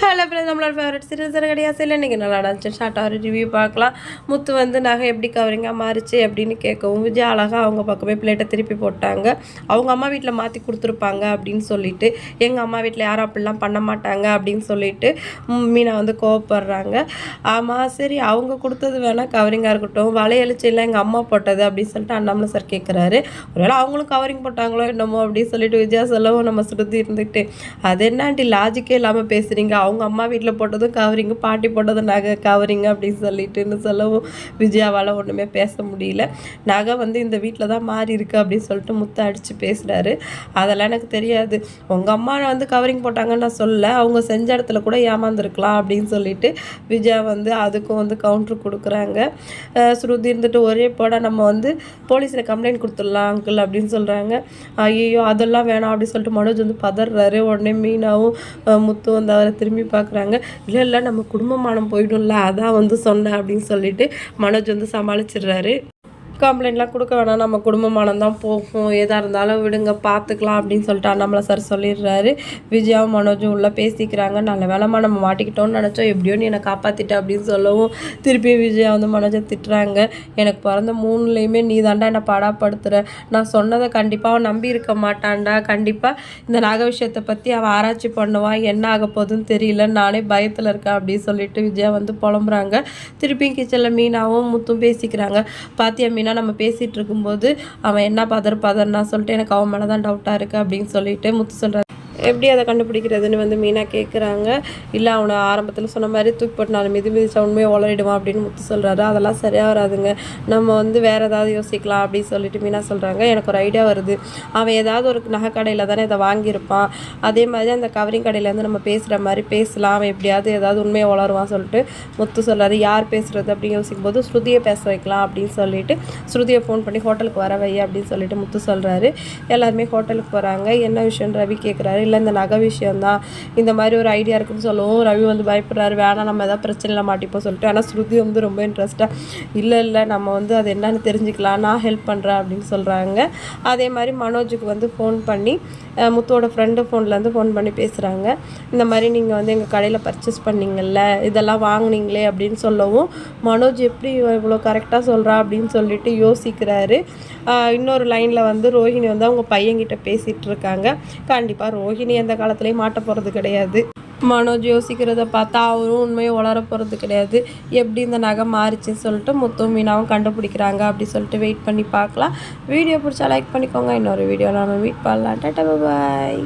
Hello friends நம்மளோட favourite serial sir கிடையாது? இல்லை இன்றைக்கி நல்லா நடந்துச்சு. ஷார்ட்டாக ஒரு ரிவ்யூ பார்க்கலாம். முத்து வந்து நகை எப்படி கவரிங்காக மாறிச்சு அப்படின்னு கேட்கவும் விஜய் அழகாக அவங்க பக்கமே பிளேட்டை திருப்பி போட்டாங்க. அவங்க அம்மா வீட்டில் மாற்றி கொடுத்துருப்பாங்க அப்படின்னு சொல்லிட்டு எங்கள் அம்மா வீட்டில் யாரும் அப்படிலாம் பண்ண மாட்டாங்க அப்படின்னு சொல்லிட்டு மீனா வந்து கோவப்படுறாங்க. ஆமாம் சரி அவங்க கொடுத்தது வேணால் கவரிங்காக இருக்கட்டும். வளையலிச்செல்லாம் எங்கள் அம்மா போட்டது அப்படின்னு சொல்லிட்டு அண்ணாமலை சார் கேட்குறாரு ஒருவேளை அவங்களும் கவரிங் போட்டாங்களோ என்னமோ அப்படின்னு சொல்லிட்டு விஜயா சொல்லவும் நம்ம சுருதி இருந்துக்கிட்டு அது என்ன ஆண்டி லாஜிக்கே இல்லாமல் பேசுகிறீங்க அவங்க அம்மா வீட்டில் போட்டதும் கவரிங்கு பாட்டி போட்டதும் நகை கவரிங் அப்படின்னு சொல்லிட்டுன்னு சொல்லவும் விஜயாவால் ஒன்றுமே பேச முடியல. நகை வந்து இந்த வீட்டில் தான் மாறி இருக்கு அப்படின்னு சொல்லிட்டு முத்த அடித்து பேசுகிறாரு அதெல்லாம் எனக்கு தெரியாது. உங்கள் அம்மா வந்து கவரிங் போட்டாங்கன்னு நான் சொல்ல அவங்க செஞ்ச இடத்துல கூட ஏமாந்துருக்கலாம் அப்படின்னு சொல்லிட்டு விஜயா வந்து அதுக்கும் வந்து கவுண்ட்ரு கொடுக்குறாங்க. ஸ்ருதி இருந்துட்டு ஒரே போட நம்ம வந்து போலீஸில் கம்ப்ளைண்ட் கொடுத்துடலாம் அங்கிள் அப்படின்னு சொல்கிறாங்க ஐயோ அதெல்லாம் வேணாம் அப்படின்னு சொல்லிட்டு மனோஜ் வந்து பதறாரு. உடனே மீனாவும் முத்து வந்து அவரை திரும்பி பார்க்குறாங்க. இல்லை இல்லை நம்ம குடும்பமானம் போயிடும்ல அதான் வந்து சொன்னேன் அப்படின்னு சொல்லிட்டு மனோஜ் வந்து சமாளிச்சிடுறாரு. கம்ப்ளைண்ட்லாம் கொடுக்க வேணாம். நம்ம குடும்பமானம் தான் போகும். எதாக இருந்தாலும் விடுங்க பார்த்துக்கலாம் அப்படின்னு சொல்லிட்டு அண்ணாமலை சார் சொல்லிடுறாரு. விஜயாவும் மனோஜும் உள்ளே பேசிக்கிறாங்க. நல்ல வேலைமா நம்ம மாட்டிக்கிட்டோம்னு நினச்சோம். எப்படியோ நீ என்னை காப்பாற்றிட்ட அப்படின்னு சொல்லவும் திருப்பி விஜயா வந்து மனோஜை திட்டுறாங்க. எனக்கு பிறந்த மூணுலேயுமே நீ தாண்டா என்னை பாடாப்படுத்துகிற நான் சொன்னதை கண்டிப்பாக அவன் நம்பி இருக்க மாட்டான்டா. கண்டிப்பாக இந்த நாக விஷயத்தை பற்றி அவன் ஆராய்ச்சி பண்ணுவான் என்ன ஆக போகுதுன்னு தெரியல. நானே பயத்தில் இருக்கேன் அப்படின்னு சொல்லிட்டு விஜயா வந்து புலம்புறாங்க. திருப்பியும் கிச்சனில் மீனாவும் முத்தும் பேசிக்கிறாங்க. பாத்தியா மீன் நம்ம பேசிகிட்டு இருக்கும்போது அவன் என்ன பதர் பதர்னா சொல்லிட்டு எனக்கு அவன் மேலே தான் டவுட்டாக இருக்குது அப்படின்னு சொல்லிட்டு முத்து சொல்கிறார் எப்படி அதை கண்டுபிடிக்கிறதுன்னு வந்து மீனா கேட்குறாங்க இல்லை அவனை ஆரம்பத்தில் சொன்ன மாதிரி தூக்கி போட்டு நாலு மிதி மிதிச்சா உண்மையை உளறிடுவான் அப்படின்னு முத்து சொல்கிறாரு அதெல்லாம் சரியாக வராதுங்க. நம்ம வந்து வேறு ஏதாவது யோசிக்கலாம் அப்படின்னு சொல்லிட்டு மீனா சொல்கிறாங்க எனக்கு ஒரு ஐடியா வருது. அவன் ஏதாவது ஒரு நகை கடையில் தானே இதை வாங்கியிருப்பான். அதே மாதிரி அந்த கவரிங் கடையிலேருந்து நம்ம பேசுகிற மாதிரி பேசலாம். அவன் எப்படியாவது ஏதாவது உண்மையை உளருவான் சொல்லிட்டு முத்து சொல்கிறாரு யார் பேசுகிறது அப்படின்னு யோசிக்கும் போது ஸ்ருதியை பேச வைக்கலாம் அப்படின்னு சொல்லிட்டு ஸ்ருதியை ஃபோன் பண்ணி ஹோட்டலுக்கு வர வை அப்படின்னு சொல்லிட்டு முத்து சொல்கிறாரு எல்லாருமே ஹோட்டலுக்கு போகிறாங்க என்ன விஷயம் ரவி கேட்குறாரு இல்லை இந்த நகை விஷயந்தான் இந்த மாதிரி ஒரு ஐடியா இருக்குன்னு சொல்லவும் ரவி வந்து பயப்படுறாரு. வேணாம் நம்ம எதாவது பிரச்சனையில் மாட்டிப்போம் சொல்லிட்டு. ஆனால் ஸ்ருதி வந்து ரொம்ப இன்ட்ரெஸ்ட்டாக இல்லை இல்லை நம்ம வந்து அது என்னன்னு தெரிஞ்சுக்கலாம். நான் ஹெல்ப் பண்ணுறேன் அப்படின்னு சொல்கிறாங்க அதே மாதிரி மனோஜுக்கு வந்து ஃபோன் பண்ணி முத்தோட ஃப்ரெண்டு ஃபோன்லேருந்து ஃபோன் பண்ணி பேசுகிறாங்க இந்த மாதிரி நீங்கள் வந்து எங்கள் கடையில் பர்ச்சேஸ் பண்ணிங்கள்ல இதெல்லாம் வாங்கினீங்களே அப்படின்னு சொல்லவும் மனோஜ் எப்படி இவ்வளோ கரெக்டாக சொல்கிறா அப்படின்னு சொல்லிட்டு யோசிக்கிறாரு. இன்னொரு லைனில் வந்து ரோஹிணி வந்து அவங்க பையன்கிட்ட பேசிகிட்டு இருக்காங்க. கண்டிப்பாக ரோஹிணி எந்த காலத்துலேயும் மாட்ட போகிறது கிடையாது. மனோஜ் யோசிக்கிறத பார்த்தா அவரும் உண்மையை உளர போகிறது கிடையாது. எப்படி இந்த நகை மாறிச்சுன்னு சொல்லிட்டு முத்தும் மீனாவும் கண்டுபிடிக்கிறாங்க அப்படி சொல்லிட்டு வெயிட் பண்ணி பார்க்கலாம். வீடியோ பிடிச்சா லைக் பண்ணிக்கோங்க. இன்னொரு வீடியோவில் நம்ம மீட் பண்ணலாம். டாட்டா பாய்